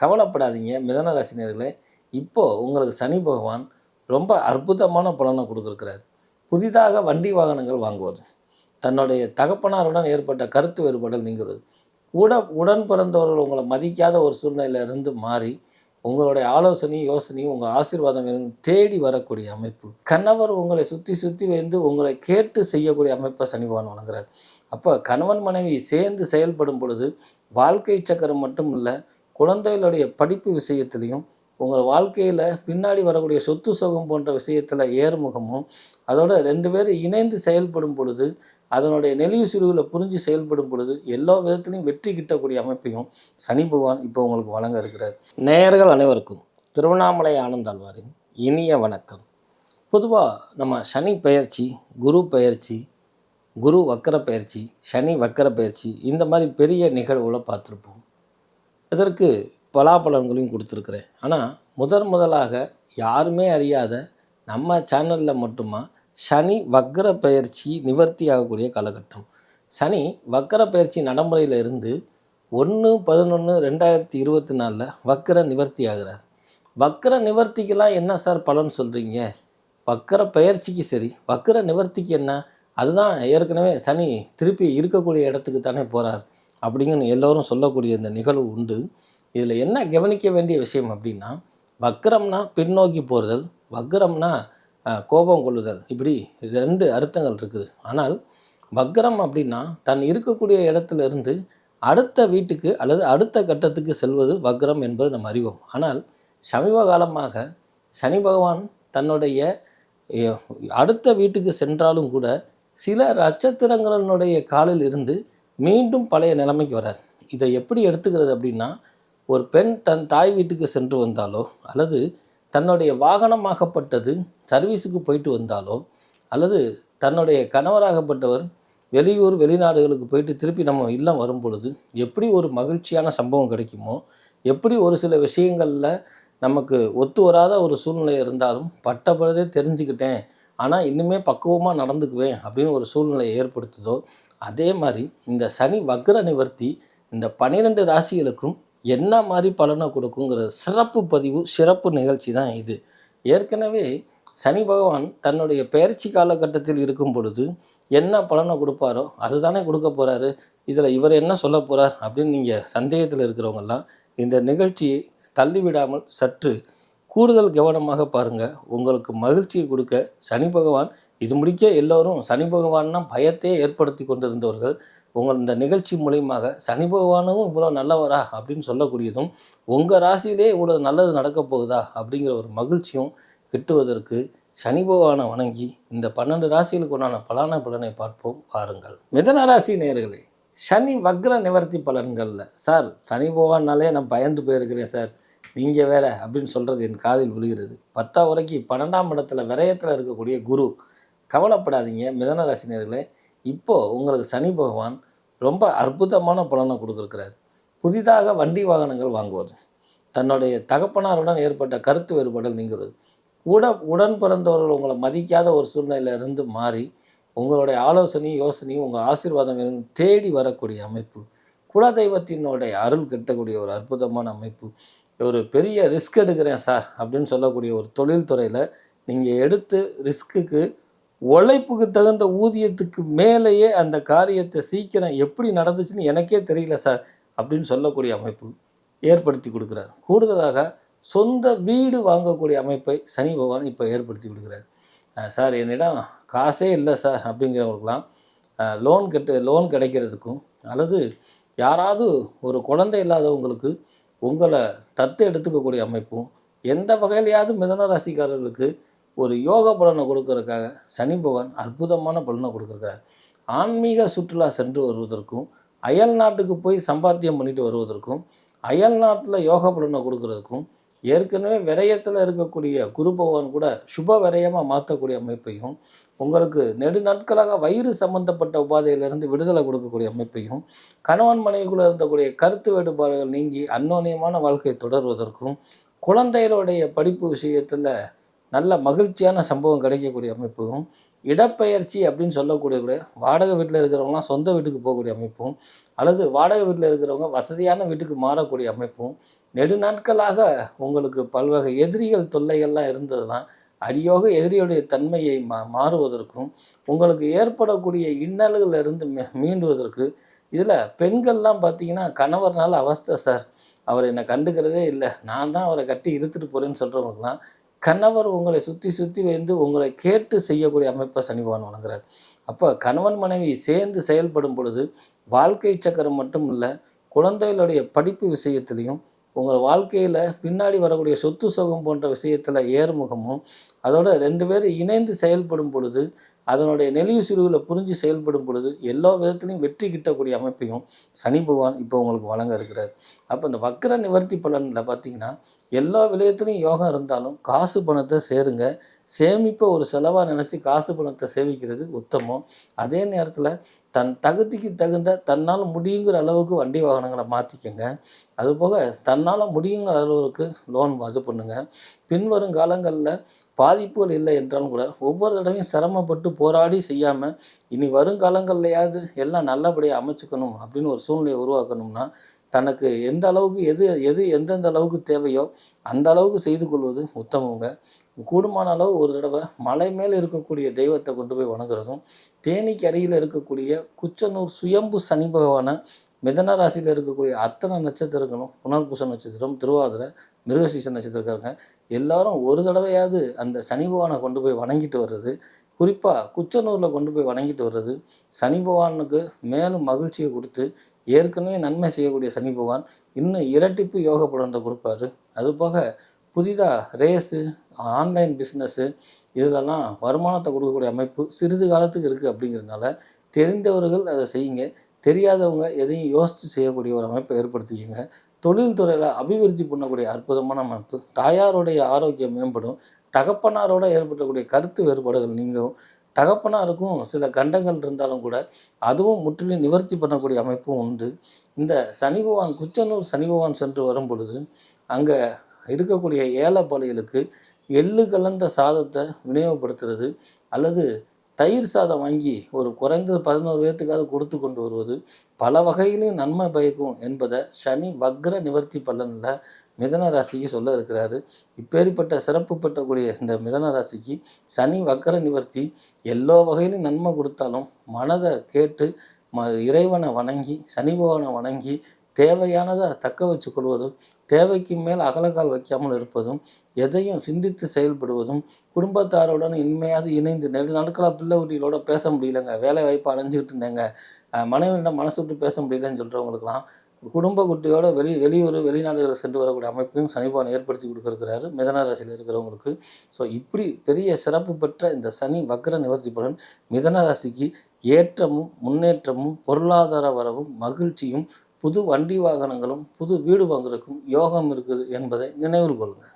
கவலைப்படாதீங்க. மிதன ராசினியர்களே இப்போது உங்களுக்கு சனி பகவான் ரொம்ப அற்புதமான பலனை கொடுக்குறாரு புதிதாக வண்டி வாகனங்கள் வாங்குவது தன்னுடைய தகப்பனாருடன் ஏற்பட்ட கருத்து வேறுபாடல் நீங்கிறது கூட உடன் பிறந்தவர்கள் உங்களை மதிக்காத ஒரு சூழ்நிலையிலிருந்து மாறி உங்களுடைய ஆலோசனையும் யோசனையும் உங்கள் ஆசீர்வாதம் வேணும் தேடி வரக்கூடிய அமைப்பு. கணவர் உங்களை சுற்றி சுற்றி வந்து உங்களை கேட்டு செய்யக்கூடிய அமைப்பை சனி பகவான் வழங்குறார் அப்போ கணவன் மனைவி சேர்ந்து செயல்படும் பொழுது வாழ்க்கை சக்கரம் மட்டும் இல்லை குழந்தைகளுடைய படிப்பு விஷயத்துலையும் உங்கள் வாழ்க்கையில் பின்னாடி வரக்கூடிய சொத்து சுகம் போன்ற விஷயத்தில் ஏறுமுகமும் அதோட ரெண்டு பேரும் இணைந்து செயல்படும் பொழுது அதனுடைய நெளிவு சுருவில் புரிஞ்சு செயல்படும் பொழுது எல்லா விதத்திலையும் வெற்றி கிட்டக்கூடிய அமைப்பையும் சனி பகவான் இப்போ உங்களுக்கு வழங்க இருக்கிறார். நேயர்கள் அனைவருக்கும் திருவண்ணாமலை ஆனந்தாழ்வாரின் இனிய வணக்கம். பொதுவாக நம்ம சனி பயிற்சி குரு பயிற்சி குரு வக்கர பயிற்சி சனி வக்கர பயிற்சி இந்த மாதிரி பெரிய நிகழ்வுகளை பார்த்துருப்போம். இதற்கு பலாபலன்களையும் கொடுத்துருக்குறேன். ஆனால் முதன் முதலாக யாருமே அறியாத நம்ம சேனலில் மட்டுமா சனி வக்கர பயிற்சி நிவர்த்தி ஆகக்கூடிய காலகட்டம். சனி வக்கர பயிற்சி நடைமுறையில் இருந்து ஒன்று பதினொன்று ரெண்டாயிரத்தி இருபத்தி நாலில் வக்கர நிவர்த்தி ஆகிறார். வக்கர நிவர்த்திக்கெல்லாம் என்ன சார் பலன் சொல்கிறீங்க வக்கர பயிற்சிக்கு சரி வக்கர நிவர்த்திக்கு என்ன? அதுதான் ஏற்கனவே சனி திருப்பி இருக்கக்கூடிய இடத்துக்கு தானே போகிறார் அப்படிங்கன்னு எல்லோரும் சொல்லக்கூடிய இந்த நிகழ்வு உண்டு. இதில் என்ன கவனிக்க வேண்டிய விஷயம் அப்படின்னா வக்கரம்னா பின்னோக்கி போறுதல் வக்கரம்னா கோபம் கொள்ளுதல். இப்படி ரெண்டு அர்த்தங்கள் இருக்குது. ஆனால் வக்கரம் அப்படின்னா தன் இருக்கக்கூடிய இடத்துல இருந்து அடுத்த வீட்டுக்கு அல்லது அடுத்த கட்டத்துக்கு செல்வது வக்ரம் என்பது நம்ம அறிவோம். ஆனால் சமீப காலமாக சனி பகவான் தன்னுடைய அடுத்த வீட்டுக்கு சென்றாலும் கூட சில நட்சத்திரங்களினுடைய காலில் இருந்து மீண்டும் பழைய நிலைமைக்கு வரார். இதை எப்படி எடுத்துக்கிறது அப்படின்னா ஒரு பெண் தன் தாய் வீட்டுக்கு சென்று வந்தாலோ அல்லது தன்னுடைய வாகனமாகப்பட்டது சர்வீஸுக்கு போயிட்டு வந்தாலோ அல்லது தன்னுடைய கணவராகப்பட்டவர் வெளியூர் வெளிநாடுகளுக்கு போயிட்டு திருப்பி நம்ம இல்லம் வரும் பொழுது எப்படி ஒரு மகிழ்ச்சியான சம்பவம் கிடைக்குமோ எப்படி ஒரு சில விஷயங்களில் நமக்கு ஒத்து வராத ஒரு சூழ்நிலை இருந்தாலும் பட்ட தெரிஞ்சுக்கிட்டேன் ஆனால் இன்னுமே பக்குவமாக நடந்துக்குவேன் அப்படின்னு ஒரு சூழ்நிலையை ஏற்படுத்துதோ அதே மாதிரி இந்த சனி வக்ர நிவர்த்தி இந்த பன்னிரெண்டு ராசிகளுக்கும் என்ன மாதிரி பலனை கொடுக்குங்கிற சிறப்பு பதிவு சிறப்பு நிகழ்ச்சி தான் இது. ஏற்கனவே சனி பகவான் தன்னுடைய பயிற்சி காலகட்டத்தில் இருக்கும் பொழுது என்ன பலனை கொடுப்பாரோ அதுதானே கொடுக்க போகிறாரு இதில் இவர் என்ன சொல்ல போகிறார் அப்படின்னு நீங்கள் சந்தேகத்தில் இருக்கிறவங்கெல்லாம் இந்த நிகழ்ச்சியை தள்ளிவிடாமல் சற்று கூடுதல் கவனமாக பாருங்கள் உங்களுக்கு மகிழ்ச்சியை கொடுக்க சனி பகவான் இது முடிக்க எல்லோரும் சனி பகவான்னா பயத்தையே ஏற்படுத்தி கொண்டிருந்தவர்கள். உங்கள் இந்த நிகழ்ச்சி மூலியமாக சனி பகவானும் இவ்வளோ நல்லவரா அப்படின்னு சொல்லக்கூடியதும் உங்கள் ராசியிலே இவ்வளோ நல்லது நடக்க போகுதா அப்படிங்கிற ஒரு மகிழ்ச்சியும் கிட்டுவதற்கு சனி பகவானை வணங்கி இந்த பன்னெண்டு ராசிகளுக்கு உண்டான பலான பலனை பார்ப்போம். பாருங்கள். மிதன ராசி நேர்களே சனி வக்ர நிவர்த்தி பலன்களில். சார் சனி பகவான்னாலே நான் பயந்து போயிருக்கிறேன் சார். நீங்கள் வேற அப்படின்னு சொல்கிறது என் காதில் விழுகிறது. பத்தாம் வரைக்கும் பன்னெண்டாம் இடத்துல விரயத்தில் இருக்கக்கூடிய குரு. கவலைப்படாதீங்க மிதன ரசிகர்களே இப்போது உங்களுக்கு சனி பகவான் ரொம்ப அற்புதமான பலனை கொடுக்குறாரு புதிதாக வண்டி வாகனங்கள் வாங்குவது. தன்னுடைய தகப்பனாருடன் ஏற்பட்ட கருத்து வேறுபாடல் நீங்கிறது கூட உடன் பிறந்தவர்கள் உங்களை மதிக்காத ஒரு சூழ்நிலையில இருந்து மாறி உங்களுடைய ஆலோசனையும் யோசனையும் உங்கள் ஆசீர்வாதம் தேடி வரக்கூடிய அமைப்பு. குலதெய்வத்தினுடைய அருள் கட்டக்கூடிய ஒரு அற்புதமான அமைப்பு. ஒரு பெரிய ரிஸ்க் எடுக்கிறேன் சார் அப்படின்னு சொல்லக்கூடிய ஒரு தொழில்துறையில் நீங்கள் எடுத்து ரிஸ்க்குக்கு உழைப்புக்கு தகுந்த ஊதியத்துக்கு மேலேயே அந்த காரியத்தை சீக்கிரம் எப்படி நடந்துச்சுன்னு எனக்கே தெரியல சார் அப்படின்னு சொல்லக்கூடிய அமைப்பு ஏற்படுத்தி கொடுக்குறார். கூடுதலாக சொந்த வீடு வாங்கக்கூடிய அமைப்பை சனி பகவான் இப்போ ஏற்படுத்தி கொடுக்குறாரு. சார் என்னிடம் காசே இல்லை சார் அப்படிங்கிறவங்களுக்குலாம் லோன் கட்டு லோன் கிடைக்கிறதுக்கும் அல்லது யாராவது ஒரு குழந்தை இல்லாதவங்களுக்கு உங்களை தத்து எடுத்துக்கக்கூடிய அமைப்பும் எந்த வகையிலையாவது மிதன ராசிக்காரர்களுக்கு ஒரு யோக பலனை கொடுக்கறதுக்காக சனி பகவான் அற்புதமான பலனை கொடுக்குறாரு ஆன்மீக சுற்றுலா சென்று வருவதற்கும் அயல் நாட்டுக்கு போய் சம்பாத்தியம் பண்ணிட்டு வருவதற்கும் அயல் நாட்டில் யோக பலனை கொடுக்கறதுக்கும் ஏற்கனவே விரயத்தில் இருக்கக்கூடிய குரு பகவான் கூட சுப விரயமாக மாற்றக்கூடிய அமைப்பையும் உங்களுக்கு நெடு நாட்களாக வயிறு சம்பந்தப்பட்ட உபாதையிலிருந்து விடுதலை கொடுக்கக்கூடிய அமைப்பையும் கணவன் மனைவிக்குள்ள இருந்தக்கூடிய கருத்து வேறுபாடுகள் நீங்கி அன்னோன்யமான வாழ்க்கையை தொடர்வதற்கும் குழந்தைகளுடைய படிப்பு விஷயத்தில் நல்ல மகிழ்ச்சியான சம்பவம் கிடைக்கக்கூடிய அமைப்பும் இடப்பெயர்ச்சி அப்படின்னு சொல்லக்கூடிய கூட வாடகை வீட்டில் இருக்கிறவங்களாம் சொந்த வீட்டுக்கு போகக்கூடிய அமைப்பும் அல்லது வாடகை வீட்டில் இருக்கிறவங்க வசதியான வீட்டுக்கு மாறக்கூடிய அமைப்பும் நெடுநாட்களாக உங்களுக்கு பல்வகை எதிரிகள் தொல்லைகள்லாம் இருந்தது தான் அடியோக எதிரியுடைய தன்மையை மா மாறுவதற்கும் உங்களுக்கு ஏற்படக்கூடிய இன்னல்களிலிருந்து மீ- மீண்டுவதற்கு இதில் பெண்கள்லாம் பார்த்தீங்கன்னா கணவர்னால அவஸ்தை சார். அவர் என்னை கண்டுக்கிறதே இல்லை. நான் தான் அவரை கட்டி இழுத்துட்டு போகிறேன்னு சொல்கிறவங்களுக்குலாம் கணவர் உங்களை சுற்றி சுற்றி வந்து உங்களை கேட்டு செய்யக்கூடிய அமைப்பை சனி பகவான் வழங்குறார் அப்போ கணவன் மனைவி சேர்ந்து செயல்படும் பொழுது வாழ்க்கை சக்கரம் மட்டும் இல்லை குழந்தைகளுடைய படிப்பு விஷயத்திலையும் உங்கள் வாழ்க்கையில் பின்னாடி வரக்கூடிய சொத்து சுகம் போன்ற விஷயத்தில் ஏறுமுகமும் அதோட ரெண்டு பேரும் இணைந்து செயல்படும் பொழுது அதனுடைய நெளிவு சிறுவில் புரிஞ்சு செயல்படும் பொழுது எல்லா விதத்துலையும் வெற்றி கிட்டக்கூடிய அமைப்பையும் சனி பகவான் இப்போ உங்களுக்கு வழங்க இருக்கிறார். அப்போ இந்த வக்கர நிவர்த்தி பலனில் பார்த்தீங்கன்னா எல்லா விடயத்துலையும் யோகம் இருந்தாலும் காசு பணத்தை சேருங்க. சேமிப்பை ஒரு செலவாக நினச்சி காசு பணத்தை சேமிக்கிறது உத்தமம். அதே நேரத்தில் தன் தகுதிக்கு தகுந்த தன்னால் முடியுங்கிற அளவுக்கு வண்டி வாகனங்களை மாற்றிக்கங்க அதுபோக தன்னால் முடியுங்கிற அளவுக்கு லோன் இது பண்ணுங்க. பின்வரும் காலங்களில் பாதிப்புகள் இல்லை என்றாலும் கூட ஒவ்வொரு தடவையும் சிரமப்பட்டு போராடி செய்யாமல் இனி வருங்காலங்கள்லையாவது எல்லாம் நல்லபடியாக அமைச்சுக்கணும் அப்படின்னு ஒரு சூழ்நிலையை உருவாக்கணும்னா தனக்கு எந்த அளவுக்கு எது எது எந்தெந்த அளவுக்கு தேவையோ அந்த அளவுக்கு செய்து கொள்வது உத்தமங்க. கூடுமான அளவு ஒரு தடவை மலை மேல் இருக்கக்கூடிய தெய்வத்தை கொண்டு போய் வணங்குறதும் தேனிக்கு அருகில் இருக்கக்கூடிய குச்சனூர் சுயம்பு சனி பகவானை மிதன ராசியில் இருக்கக்கூடிய அத்தனை நட்சத்திரங்களும் புனர்பூச நட்சத்திரம் திருவாதிரை மிருகசீச நட்சத்திரக்காரங்க எல்லாரும் ஒரு தடவையாவது அந்த சனி பகவானை கொண்டு போய் வணங்கிட்டு வர்றது குறிப்பாக குச்சனூரில் கொண்டு போய் வணங்கிட்டு வர்றது சனி பகவானுக்கு மேலும் மகிழ்ச்சியை கொடுத்து ஏற்கனவே நன்மை செய்யக்கூடிய சனி பகவான் இன்னும் இரட்டிப்பு யோக பலன்களை கொடுப்பாரு. அதுபோக புதிதாக ரேஸு ஆன்லைன் பிஸ்னஸ்ஸு இதிலெல்லாம் வருமானத்தை கொடுக்கக்கூடிய அமைப்பு சிறிது காலத்துக்கு இருக்குது அப்படிங்கிறதுனால தெரிந்தவர்கள் அதை செய்யுங்க. தெரியாதவங்க எதையும் யோசித்து செய்யக்கூடிய ஒரு அமைப்பை ஏற்படுத்திக்கங்க. தொழில்துறையில் அபிவிருத்தி பண்ணக்கூடிய அற்புதமான அமைப்பு தாயாருடைய ஆரோக்கியம் மேம்படும் தகப்பனாரோட ஏற்படக்கூடிய கருத்து வேறுபாடுகள் நீங்கும் தகப்பனாருக்கும் சில கண்டங்கள் இருந்தாலும் கூட அதுவும் முற்றிலும் நிவர்த்தி பண்ணக்கூடிய அமைப்பும் உண்டு. இந்த சனி பகவான் குச்சனூர் சனி பகவான் சென்று வரும் பொழுது அங்கே இருக்கக்கூடிய ஏழைப்பாளைகளுக்கு எள்ளு கலந்த சாதத்தை விநியோகப்படுத்துறது அல்லது தயிர் சாதம் வாங்கி ஒரு குறைந்தது பதினோரு பேர்த்துக்காவது கொடுத்து கொண்டு வருவது பல வகையிலும் நன்மை பயக்கும் என்பதை சனி வக்ர நிவர்த்தி பலனில் மிதன ராசிக்கு சொல்ல இருக்கிறாரு. இப்பேற்பட்ட சிறப்பு பெற்றக்கூடிய இந்த மிதன ராசிக்கு சனி வக்கர நிவர்த்தி எல்லா வகையிலும் நன்மை கொடுத்தாலும் மனதை கேட்டு ம இறைவனை வணங்கி சனி பகவானை வணங்கி தேவையானதை தக்க வச்சு கொள்வதும் தேவைக்கு மேல் அகலக்கால் வைக்காமல் இருப்பதும் எதையும் சிந்தித்து செயல்படுவதும் குடும்பத்தாருடன் இனிமையாக இணைந்து நெடு நாட்களாக பிள்ளை குட்டிகளோட பேச முடியலங்க. வேலை வாய்ப்பு அலைஞ்சிக்கிட்டு இருந்தேங்க. அஹ் மனைவியிடம் மனசு விட்டு பேச முடியலன்னு சொல்கிறவங்களுக்குலாம் குடும்ப குட்டியோட வெளி வெளியூர் வெளிநாடுகளில் சென்று வரக்கூடிய அமைப்பையும் சனிபான் ஏற்படுத்தி கொடுக்குறாரு மிதன ராசியில் இருக்கிறவங்களுக்கு. ஸோ இப்படி பெரிய சிறப்பு பெற்ற இந்த சனி வக்ர நிவர்த்தி பலன் மிதன ராசிக்கு ஏற்றமும் முன்னேற்றமும் பொருளாதார வரவும் மகிழ்ச்சியும் புது வண்டி வாகனங்களும் புது வீடு வாங்குறதுக்கும் யோகம் இருக்குது என்பதை நினைவில் கொள்ளுங்கள்